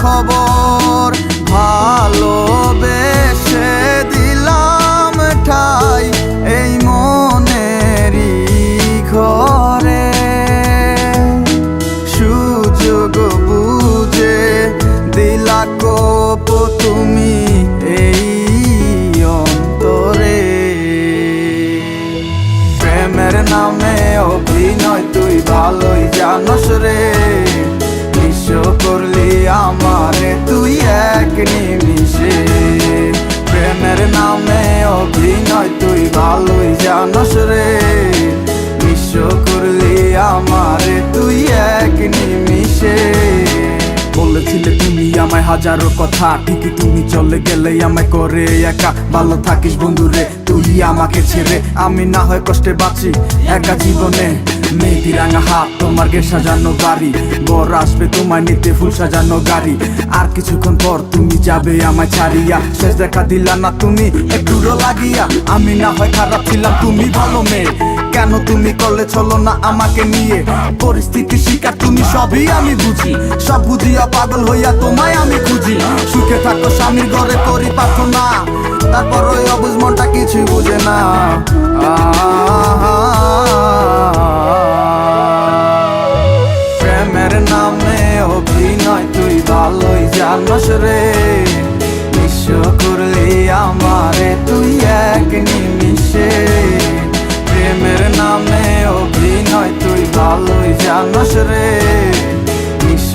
খবর ভালোবেসে দিলাম ঠাই এই মনেরই ঘরে। সুযোগ বুঝে দিলা তুমি এই অন্তরে। প্রেমের নামে অভিনয় তুই ভালোই জানস রে। আমারে তুই এক নিমিষে। প্রেমের নামে অভিনয় তুই ভালোই জানস রে। বিশ্ব করলি আমারে তুই এক নিমিষে। বলেছিলে তুমি আমায় হাজারো কথা, ঠিকই তুমি চলে গেলে আমায় করে একা। ভালো থাকিস বন্ধুরে তুই আমাকে ছেড়ে। আমি না হয় কষ্টে বাঁচি একা জীবনে। মেয়েটি রাঙা হাত, তোমার গে সাজানো বাড়ি। বর আসবে তোমায় নিতে, ফুল সাজানো গাড়ি। আর কিছুক্ষণ পর তুমি যাবে আমায় ছাড়িয়া। শেষ দেখা দিলা না তুমি একটু লাগিয়া। আমি না হয় খারাপ ছিলাম, তুমি ভালো মেয়ে। কেন তুমি করলে চলো না আমাকে নিয়ে? পরিস্থিতি শিকার তুমি সবই আমি বুঝি। সব বুঝিয়া পাগল হইয়া তোমায় আমি খুঁজি। সুখে থাকো, স্বামীর ঘরে করি প্রার্থনা তারপর ওই অবুজ মনটা কিছুই বুঝে না। তুই এক নিমিশে প্রেমের নামে অভিনয় তুই ভালোই জানস রে। বিশ্ব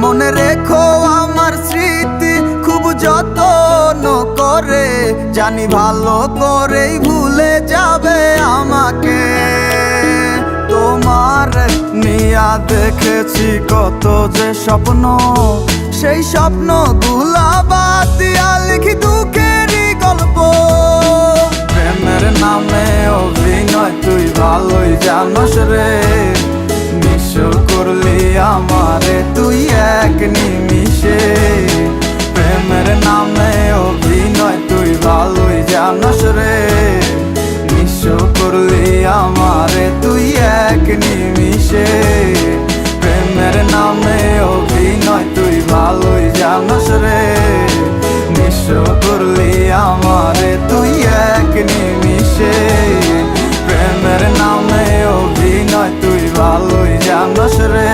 মনে রেখো আমার স্মৃতি খুব যত্ন করে। জানি ভালো করেই ভুলে যাবে আমাকে। তোমার নিয়া দেখেছি কত যে স্বপ্ন। সেই স্বপ্নগুলা বাদ দিয়া লিখি দুঃখেরই গল্প। প্রেমের নামে অভিনয়, তুই ভালোই জানস রে। নিঃস্ব করলি আমারে, তুই নিমিষে। প্রেমের নামে অভিনয়, তুই ভালোই জানস রে। নিঃস্ব করলি আমারে, তুই এক নিমিষে। প্রেমের নামে অভিনয়, তুই ভালোই জানস রে। নিঃস্ব করলি আমারে, তুই এক নিমিষে। প্রেমের নামে অভিনয়, তুই ভালোই জানস রে।